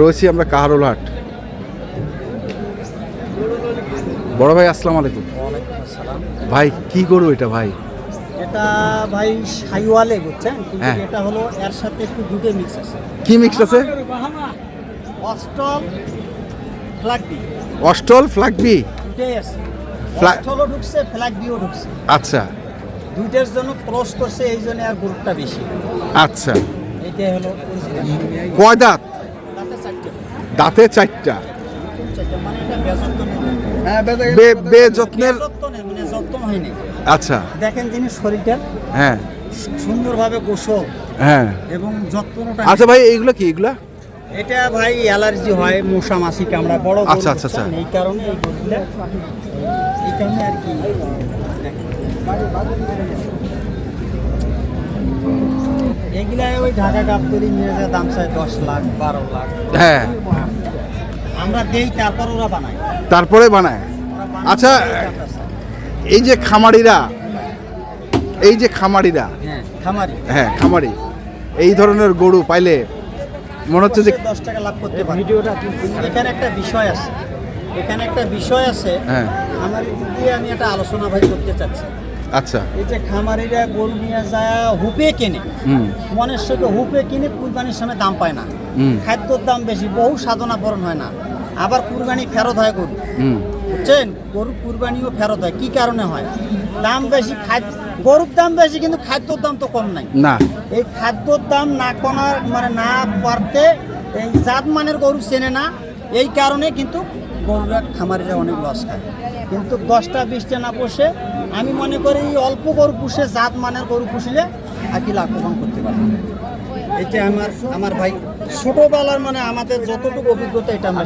রয়েছি আমরা কাহারোল হাট। বড় ভাই আসসালামু আলাইকুম। ভাই কি গরু এটা ভাই? এটা ভাই সাইওয়ালে বুঝছেন? কিন্তু হ্যাঁ। এটা হলো এর সাথে একটু দুটো মিক্স আছে। কি মিক্স আছে? অস্টল ফ্ল্যাগবি অস্টল ফ্ল্যাগবি দুটোই আছে। অস্টলও ঢুকছে ফ্ল্যাগবিও ঢুকছে। আচ্ছা। দুইটার জন্য ক্রস করছে এই জন্য আর গ্রুপটা বেশি। আচ্ছা। এইটাই হলো কয় দাঁত? দাঁতে চারটা। মানে বেযত্নের মানে আচ্ছা। দেখেন যিনি শরীরটা হ্যাঁ। সুন্দরভাবে গোসল হ্যাঁ। এবং যত্নটা আচ্ছা ভাই এইগুলো কি? এগুলা এটা ভাই অ্যালার্জি হয় মশা মাছি কামড়া বড় আচ্ছা, আচ্ছা, আচ্ছা। এই কারণে এই কারণে আর কি ওই ঢাকা নিয়ে যায় দাম চায় দশ লাখ বারো লাখ। হ্যাঁ। আমরা দেই তারপর ওরা বানায়। তারপরে বানায়। আচ্ছা এই যে খামারিরা এই যে খামারিরা। হ্যাঁ খামারি। হ্যাঁ খামারি। এই ধরনের গরু পাইলে মনে হচ্ছে যে দশ টাকা লাভ করতে পারে। এখানে একটা বিষয় আছে। এখানে একটা বিষয় আছে। হ্যাঁ। আমার আমি একটা আলোচনা ভাই করতে চাচ্ছি। আচ্ছা। এই যে খামারিরা গরু নিয়ে যায় হুপে কেনে। মনের সঙ্গে হুপে কিনে কুরবানির সময় দাম পায় না। খাদ্যর দাম বেশি বহু সাধনা পূরণ হয় না। আবার কুরবানি ফেরত হয় গরু। হুম। বুঝছেন? গরু কুরবানিও ফেরত হয়। কি কারণে হয়? দাম বেশি খাদ্য গরুর দাম বেশি কিন্তু খাদ্যর দাম তো কম নাই। না। এই খাদ্যর দাম না কমার মানে না পারতে এই জাত মানের গরু চেনে না। এই কারণে কিন্তু গরুরা খামারিরা অনেক লস খায়। কিন্তু দশটা বিশটা না পুষে আমি মনে করি অল্প গরু পুষে, জাত মানের গরু পুষলে আর কি লাভবান করতে পারবে। এটা আমার আমার ভাই ছোটবেলার মানে আমাদের যতটুকু অভিজ্ঞতা এটা আমরা।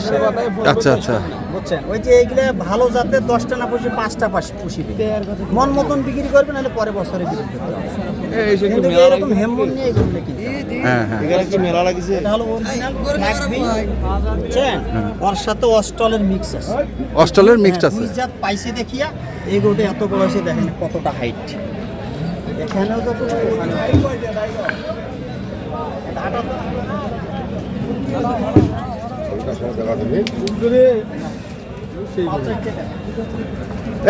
আচ্ছা আচ্ছা। বুঝছেন? ওই যে এইগুলো ভালো জাতের দশটা না পুষে পাঁচটা পাশ পুষিবে। মন মতন বিক্রি করবে নাহলে পরে বছরে বিক্রি করতে হবে। কিন্তু এরকম হেমন নিয়ে এগুলো কিনতে। হবে। হ্যাঁ। হ্যাঁ বুঝছেন? ওর সাথে অস্টলের মিক্স আছে। হ্যাঁ, আছে? দুই জাত পাইছে দেখিয়া এই গরুটা এত বড় দেখেন কতটা হাইট এখানেও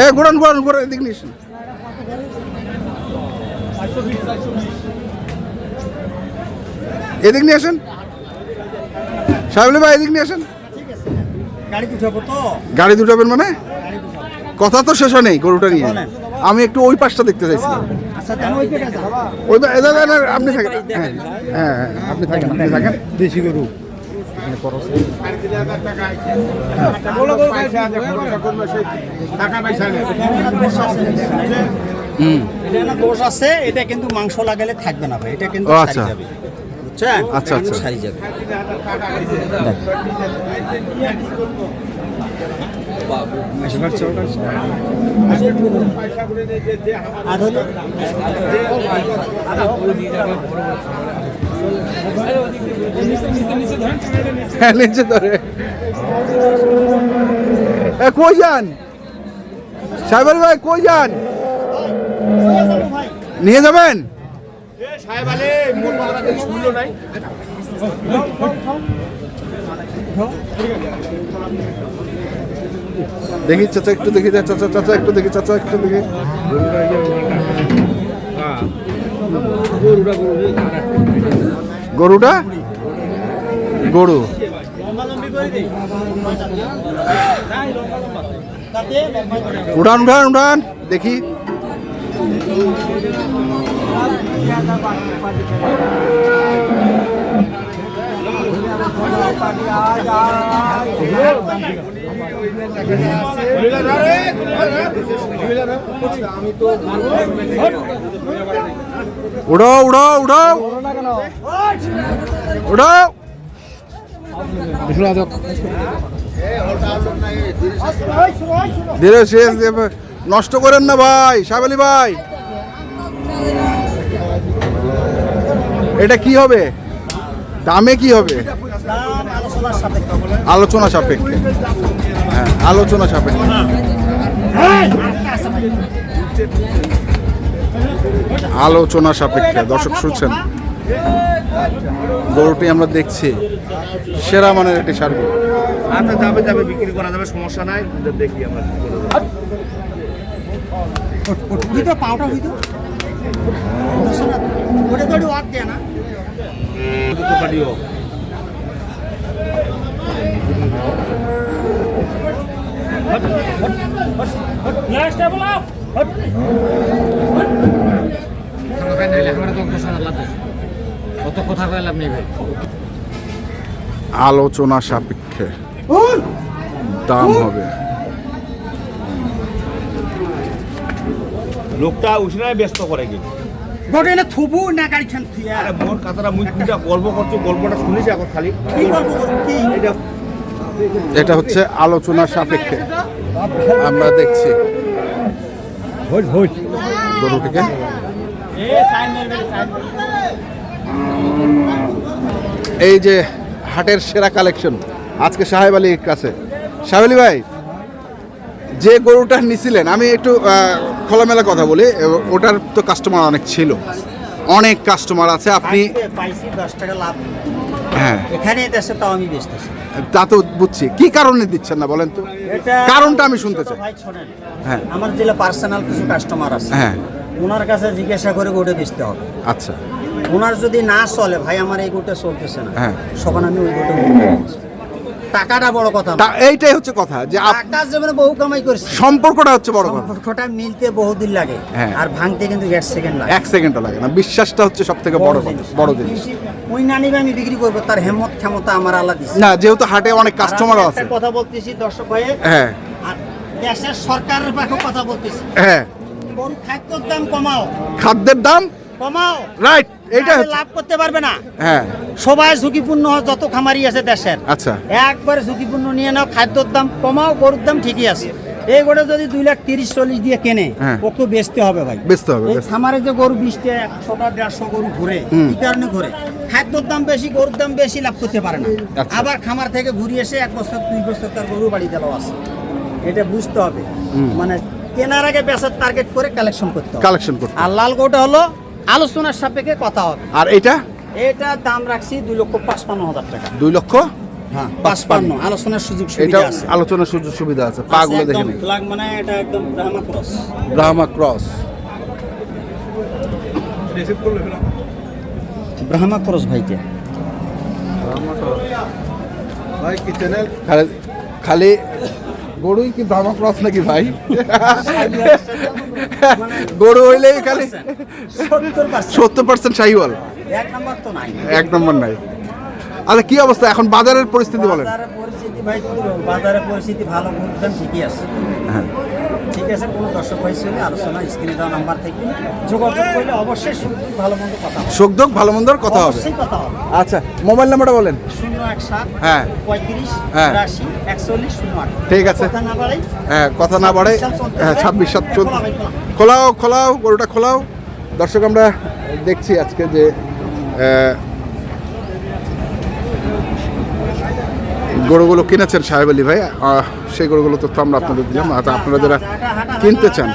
এ ঘোরান ঘোরান ঘোরান এদিক নিস এদিক নিয়ে আসেন। সাহেব ভাই এদিক নিয়ে আসেন। গাড়ি দুটাবেন মানে? কথা তো শেষ নেই গরুটা নিয়ে। আমি একটু ওই পাশটা দেখতে আচ্ছা ওই আপনি থাকেন। হ্যাঁ হ্যাঁ হ্যাঁ, আপনি থাকেন আপনি থাকেন। দেশি গরু। হুম। এটা দোষ আছে এটা কিন্তু মাংস লাগালে থাকবে না ভাই এটা কিন্তু আচ্ছা। বুঝছেন? আচ্ছা, আচ্ছা। সারি যাবে। হ্যাঁ নিচে ধরে। কই যান? সাহেবের ভাই, কই যান? নিয়ে যাবেন? দেখি, চাচা, একটু দেখি, চাচা চাচা একটু দেখি, চাচা, একটু দেখি। গরুটা গরু। উড়ান উড়ান উড়ান দেখি। উড়াও উড়াও উড়াও উড়াও ধীরে শেষ নষ্ট করেন না ভাই সাবেলি ভাই। এটা কি হবে? দামে কি হবে? আলোচনা সাপেক্ষে। হ্যাঁ আলোচনা সাপেক্ষে। আলোচনা সাপেক্ষে, দর্শক শুনছেন। গরুটি আমরা দেখছি। সেরা মানের একটি সার গরু। আচ্ছা যাবে যাবে বিক্রি করা যাবে সমস্যা নাই। দেখি আমরা দেবো। হইতো পাউটা হইতো ওটা তো ওয়াক দেয় না। পাঠিও কত কথা কইলাম নেই ভাই। আলোচনা সাপেক্ষে। দাম হবে। লোকটা উঠে ব্যস্ত করে কিন্তু। থুবু না গাড়ি খান তুই আরে মোর কথাটা মুই পূজা গল্প করছ গল্পটা শুনেছি এখন খালি। কি গল্প কি? এটা এটা হচ্ছে আলোচনা সাপেক্ষে। আমরা দেখছি। গরুটিকে এই যে হাটের সেরা কালেকশন আজকে সাহেব আলীর কাছে। সাহেব আলী ভাই যে গরুটা নিছিলেন আমি একটু খোলামেলা কথা বলি ওটার তো কাস্টমার অনেক ছিল। অনেক কাস্টমার আছে আপনি হ্যাঁ। এখানে দেশে তাও আমি বেচতেছি। তা তো বুঝছি কি কারণে দিচ্ছেন না বলেন তো? কারণটা আমি শুনতে চাই। হ্যাঁ। আমার জেলা পার্সোনাল কিছু কাস্টমার আছে। হ্যাঁ। ওনার কাছে জিজ্ঞাসা করে গোটে বেচতে হবে। আচ্ছা। ওনার যদি না চলে ভাই আমার এই গোটে চলতেছে না। হ্যাঁ। সখন আমি ওই গোটে টাকাটা বড় কথা। এইটাই হচ্ছে কথা যে টাকা বহু কামাই করছি। সম্পর্কটা হচ্ছে বড় কথা। সম্পর্কটা মিলতে বহুদিন লাগে হ্যাঁ। আর ভাঙতে কিন্তু এক সেকেন্ড লাগে। এক সেকেন্ডও লাগে না। বিশ্বাসটা হচ্ছে সব থেকে বড় বড় জিনিস। ওই না নিবে আমি বিক্রি করব তার হেমত ক্ষমতা আমার দিচ্ছে না যেহেতু হাটে অনেক কাস্টমারও আমি আছে। কথা বলতেছি দর্শক ভাই। হ্যাঁ। আর দেশের সরকারের কথা বলতেছি। হ্যাঁ। কোন খাদ্যর দাম কমাও? খাদ্যের দাম? কমাও। রাইট এইটা লাভ করতে পারবে না। হ্যাঁ। সবাই ঝুঁকিপূর্ণ যত খামারি আছে দেশের। আচ্ছা। একবারে ঝুঁকিপূর্ণ নিয়ে নাও খাদ্যর দাম কমাও গরুর দাম ঠিকই আছে। এই গোটা যদি দুই লাখ তিরিশ চল্লিশ দিয়ে কেনে হ্যাঁ। ওকে বেচতে হবে ভাই। বেচতে হবে, খামারে যে গরু বিশটা একশোটা দেড়শো গরু ঘুরে হুম। কারণে ঘুরে। খাদ্যর দাম বেশি গরুর দাম বেশি লাভ করতে পারে না। আচ্ছা। আবার খামার থেকে ঘুরে এসে এক বছর দুই বছর তার গরু বাড়ি দেওয়া আছে। এটা বুঝতে হবে। মানে কেনার আগে বেচার টার্গেট করে কালেকশন করতে হবে। কালেকশন করতে আর লাল গরুটা হলো আলোচনার সাপেক্ষে কথা হবে। আর এটা এটা দাম রাখছি দুই লক্ষ পাঁচপান্ন হাজার টাকা। দুই লক্ষ? হ্যাঁ পাঁচপান্ন। আলোচনার সুযোগ সুবিধা আছে। আলোচনার সুযোগ সুবিধা আছে। পা গুলো দেখে নিন মানে এটা একদম Brahma cross Brahma cross Brahma cross ভাইকে ভাই কি? চ্যানেল খালি খালি গরুই কি ব্রাহ্মা ক্রস নাকি ভাই? গরু হইলেই খালি সত্তর পার্সেন্ট। শাহিওয়াল। এক নম্বর তো নাই। এক নম্বর নাই। আচ্ছা কি অবস্থা? এখন বাজারের পরিস্থিতি বলেন? বাজারের পরিস্থিতি ভালো ঠিকই আছে। হ্যাঁ। ঠিক কোনো দর্শক ভাই ছিল আলোচনা স্ক্রিনে দেওয়া নাম্বার থেকে যোগাযোগ করলে অবশ্যই ভালো মন্দ কথা সুখদুখ ভালো মন্দর কথা হবে। অবশ্যই কথা হবে। আচ্ছা মোবাইল নাম্বারটা বলেন। শূন্য এক সাত হ্যাঁ। পঁয়ত্রিশ হ্যাঁ। বিরাশি একচল্লিশ শূন্য আট। ঠিক আছে। কথা না বাড়াই হ্যাঁ কথা না বাড়ে হ্যাঁ ছাব্বিশ সাত। খোলাও খোলাও গরুটা খোলাও। দর্শক আমরা দেখছি আজকে যে গরুগুলো কিনেছেন সাহেব আলী ভাই সেই গরুগুলো তো আমরা আপনাদের দিলাম, আর আপনারা যারা কিনতে চান।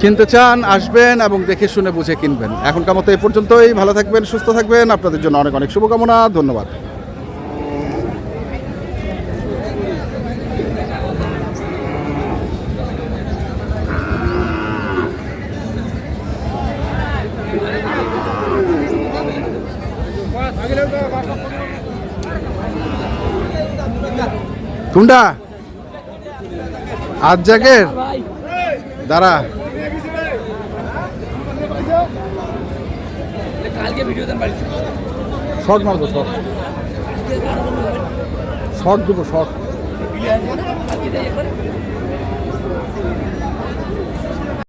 কিনতে চান, আসবেন এবং দেখে শুনে বুঝে কিনবেন। এখনকার মতো এই পর্যন্তই, ভালো থাকবেন, সুস্থ থাকবেন, আপনাদের জন্য অনেক অনেক শুভকামনা, ধন্যবাদ। কোনটা আজ জাগের। দাঁড়া। শর্ট মারবো শর্ট শর্ট দেবো শর্ট